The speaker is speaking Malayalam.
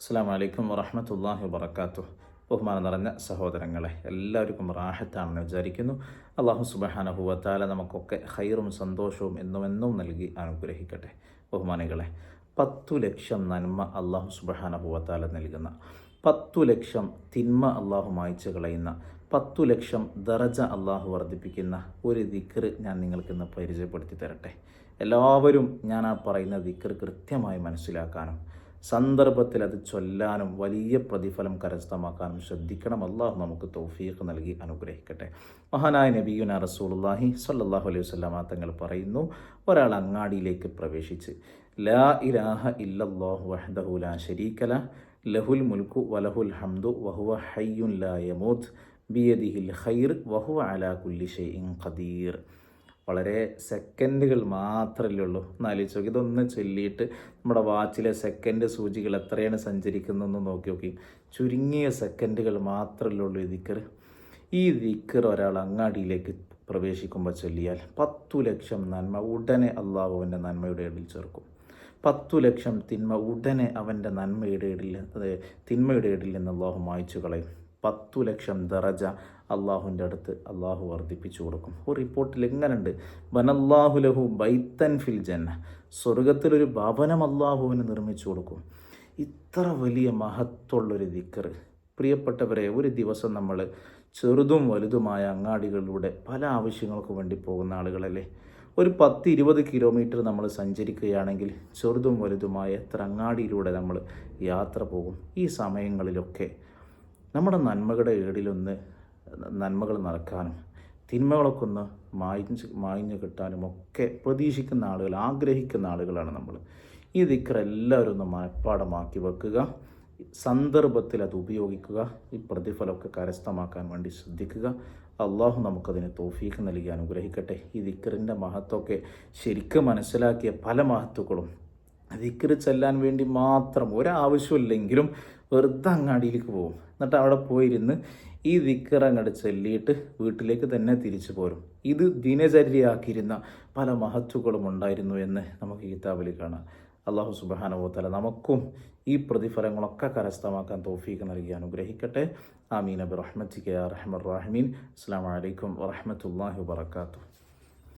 അസ്സാം വലൈക്കും വറഹമത്തല്ലാഹി വബർക്കാത്തു ബഹുമാനം നിറഞ്ഞ സഹോദരങ്ങളെ എല്ലാവർക്കും റാഹത്താണെന്ന് വിചാരിക്കുന്നു. അള്ളാഹു സുബഹാനഹുവത്താല നമുക്കൊക്കെ ഹൈറും സന്തോഷവും എന്നുമെന്നും നൽകി അനുഗ്രഹിക്കട്ടെ. ബഹുമാനികളെ പത്തു ലക്ഷം നന്മ അള്ളാഹു സുബഹാനഹുവത്താല നൽകുന്ന പത്തു ലക്ഷം തിന്മ അള്ളാഹു മായ്ച്ചു കളയുന്ന പത്തു ലക്ഷം ദറജ അള്ളാഹു വർദ്ധിപ്പിക്കുന്ന ഒരു ദിക്കർ ഞാൻ നിങ്ങൾക്കിന്ന് പരിചയപ്പെടുത്തി തരട്ടെ. എല്ലാവരും ഞാൻ ആ പറയുന്ന ദിക്കർ കൃത്യമായി മനസ്സിലാക്കാനും സന്ദർഭത്തിൽ അത് ചൊല്ലാനും വലിയ പ്രതിഫലം കരസ്ഥമാക്കാനും ശ്രദ്ധിക്കണം. അള്ളാഹു നമുക്ക് തൗഫീഖ് നൽകി അനുഗ്രഹിക്കട്ടെ. മഹാനായ നബിയുന റസൂലുള്ളാഹി സല്ലാഹു അലൈഹി വസല്ലമ തങ്ങൾ പറയുന്നു ഒരാൾ അങ്ങാടിയിലേക്ക് പ്രവേശിച്ച് ലാ ഇലാഹ ഇല്ലല്ലാഹു വഹ്ദഹു ല ലഹുൽ മുൽക്കു വലഹുൽ ഹംദു വഹുവ ഹയ്യുൻ ലാ യമൂത്ത് ബിയദിഹിൽ ഖൈർ വഹുവ അലാ കുല്ലി ഷൈഇൻ ഖദീർ. വളരെ സെക്കൻഡുകൾ മാത്രമല്ലേ ഉള്ളൂ എന്നാലോചിച്ച് നോക്കി. ഇതൊന്ന് ചൊല്ലിയിട്ട് നമ്മുടെ വാച്ചിലെ സെക്കൻഡ് സൂചികൾ എത്രയാണ് സഞ്ചരിക്കുന്നതെന്ന് നോക്കി നോക്കി. ചുരുങ്ങിയ സെക്കൻഡുകൾ മാത്രമല്ലേ ഉള്ളൂ ഈ ദിക്കർ. ഈ ദിക്കർ ഒരാൾ അങ്ങാടിയിലേക്ക് പ്രവേശിക്കുമ്പോൾ ചൊല്ലിയാൽ പത്തു ലക്ഷം നന്മ ഉടനെ അള്ളാഹുവിന്റെ നന്മയുടെ ഇടയിൽ ചേർക്കും. പത്തു ലക്ഷം തിന്മ ഉടനെ അവന്റെ നന്മയുടെ ഇടയിൽ തിന്മയുടെ ഇടയിൽ നിന്ന് അള്ളാഹു മായ്ച്ചു കളയും പത്തു ലക്ഷം ദറജ അള്ളാഹുവിന്റെ അടുത്ത് അള്ളാഹു വർദ്ധിപ്പിച്ചു കൊടുക്കും. ഒരു റിപ്പോർട്ടിൽ എങ്ങനെയുണ്ട്? ബനല്ലാഹു ലഹു ബൈത്തൻ ഫിൽ ജന്ന. സ്വർഗത്തിലൊരു ഭവനം അള്ളാഹുവിന് നിർമ്മിച്ചു കൊടുക്കും. ഇത്ര വലിയ മഹത്വമുള്ളൊരു ദിക്കർ. പ്രിയപ്പെട്ടവരെ ഒരു ദിവസം നമ്മൾ ചെറുതും വലുതുമായ അങ്ങാടികളിലൂടെ പല ആവശ്യങ്ങൾക്കും വേണ്ടി പോകുന്ന ആളുകളല്ലേ? ഒരു പത്ത് ഇരുപത് കിലോമീറ്റർ നമ്മൾ സഞ്ചരിക്കുകയാണെങ്കിൽ ചെറുതും വലുതുമായ എത്ര അങ്ങാടിയിലൂടെ നമ്മൾ യാത്ര പോകും? ഈ സമയങ്ങളിലൊക്കെ നമ്മുടെ നന്മകളുടെ ഏടിലൊന്ന് നന്മകൾ നടക്കാനും തിന്മകളൊക്കെ ഒന്ന് മായിച്ച് മായിഞ്ഞ് കിട്ടാനും ഒക്കെ പ്രതീക്ഷിക്കുന്ന ആളുകൾ ആഗ്രഹിക്കുന്ന ആളുകളാണ് നമ്മൾ. ഈ ദിക്കർ എല്ലാവരും ഒന്ന് മനഃപ്പാടമാക്കി വെക്കുക. സന്ദർഭത്തിൽ അത് ഉപയോഗിക്കുക. ഈ പ്രതിഫലമൊക്കെ കരസ്ഥമാക്കാൻ വേണ്ടി ശ്രദ്ധിക്കുക. അള്ളാഹു നമുക്കതിന് തോഫീക്ക് നൽകി അനുഗ്രഹിക്കട്ടെ. ഈ ദിക്കറിന്റെ മഹത്വമൊക്കെ ശരിക്കും മനസ്സിലാക്കിയ പല മഹത്വങ്ങളും ദിക്കറ് ചെല്ലാൻ വേണ്ടി മാത്രം ഒരാവശ്യമില്ലെങ്കിലും വെറുതെ അങ്ങാടിയിലേക്ക് പോകും. എന്നിട്ട് അവിടെ പോയിരുന്ന് ഈ ദിക്കർ അങ്ങോട്ട് ചൊല്ലിയിട്ട് വീട്ടിലേക്ക് തന്നെ തിരിച്ചു പോരും. ഇത് ദിനചര്യയാക്കിയിരുന്ന പല മഹത്വങ്ങളും ഉണ്ടായിരുന്നു എന്ന് നമുക്ക് കിതാബിൽ കാണാം. അള്ളാഹു സുബാനുഭവത്തല നമുക്കും ഈ പ്രതിഫലങ്ങളൊക്കെ കരസ്ഥമാക്കാൻ തോഫീക്ക് നൽകി അനുഗ്രഹിക്കട്ടെ. ആമീൻ. അബ് റഹ്മത്തിക്ക് റഹ്മർ റാഹിമീൻ. അസ്സാം വലൈക്കും വറഹമത്തല്ലാഹി വാത്തു